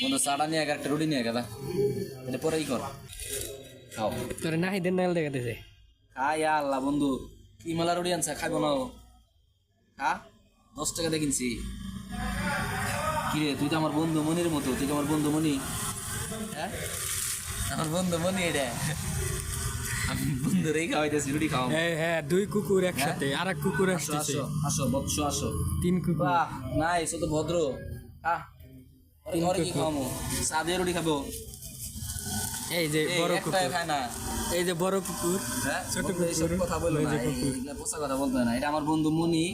বন্ধু চাটা নিয়ে একটা রুটি নিয়ে গেলা এটা পরে ই কর। খাও। তোর নাহি দেন নাগাল দেখাতেছে খাই আল্লাহ বন্ধু। কি মেলা রুটি আনছে খাইব না? খা। দশ টাকা দিয়ে কিনছি। কিরে তুই তো আমার বন্ধু মনির মতো তুই তো আমার বন্ধু মনি। হ্যাঁ? আমার বন্ধু মনি এটা। আমি বন্ধুরেই খাওয়াইতেছি রুটি খাও হ্যাঁ হ্যাঁ দুই কুকুর একসাথে আর এক কুকুর আসো আসতেছে। আসো বৎস আসো। তিন কুকুর। বাহ নাইস ও তো ভদ্র। আহ ওরে কি খাওয়ামো? দিয়ে রুটি খাব। এই যে বড় কুকুর। খায় না। এই যে বড় কুকুর হ্যাঁ ছোট কুকুর, কথা ওই না। পোষা কথা বলতে না। এটা আমার বন্ধু মুনি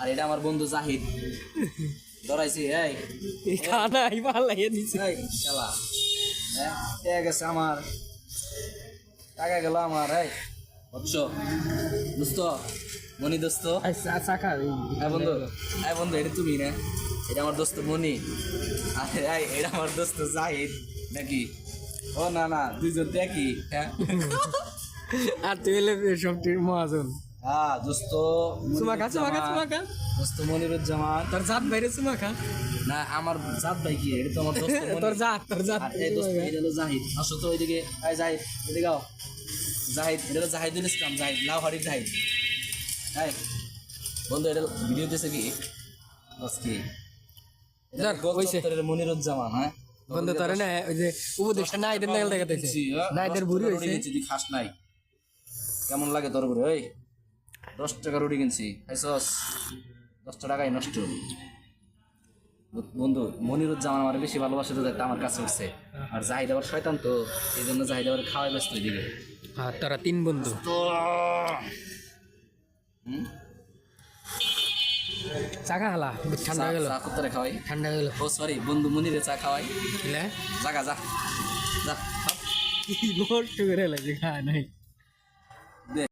আর এটা আমার বন্ধু জাহিদ। ধরাইছি এই। এই খানা ভালো লাগিয়ে দিছে। এই শালা। হ্যাঁ টাকা গেছে আমার। টাকা গেল আমার এই। বৎস দোস্ত মনি দোস্ত। চাকা হ্যাঁ বন্ধু হ্যাঁ বন্ধু এটা তুমি না? এটা আমার দোস্ত মনি। আর এটা আমার দোস্ত জাহিদ। নাকি? ও না না দুইজন দেখি হ্যাঁ? আর তুই এলে ঠিক মহাজন। হ্যাঁ দোস্ত চুমা খা চুমা খা চুমা খা দোস্ত মনিরুজ্জামান। তোর জাত বাইরে চুমা খা না আমার জাত ভাই কি? এটা তো আমার দোস্ত তোর জাত তোর জাত। এই দোস্ত এটা হলো জাহিদ। আসো তো ওইদিকে। এই জাহিদ এদিকে আও। জাহিদ এটা হলো জাহিদুল ইসলাম জাহিদ লাউ হারিফ জাহিদ। এই বন্ধু এটা ভিডিও দিয়েছে কি? বস কি? মনিরুজ্জামান হ্যাঁ? বন্ধু তোর না ওই যে উপদেশটা না এদের নাগাল দেখাতেছে না এদের বুড়ি হয়েছে যদি খাস নাই। কেমন লাগে তোর উপরে ওই? দশ টাকা রুটি কিনছি। খাইছস দশটা টাকাই নষ্ট। বন্ধু মনিরুজ্জামান আমার বেশি ভালোবাসে তো আমার কাছে উঠছে। আর জাহিদ আবার শয়তান তো এই জন্য জাহিদ আবার খাওয়াই ব্যস্ত এদিকে। আর তোরা তিন বন্ধু? চাকা হালা ঠান্ডা গেল। চা কুত্তারে খাওয়াই। ঠান্ডা গেল। ও সরি বন্ধু মনিরে চা খাওয়াই। জাগা যা যা। কি নষ্ট করে লাগছে খা নাই।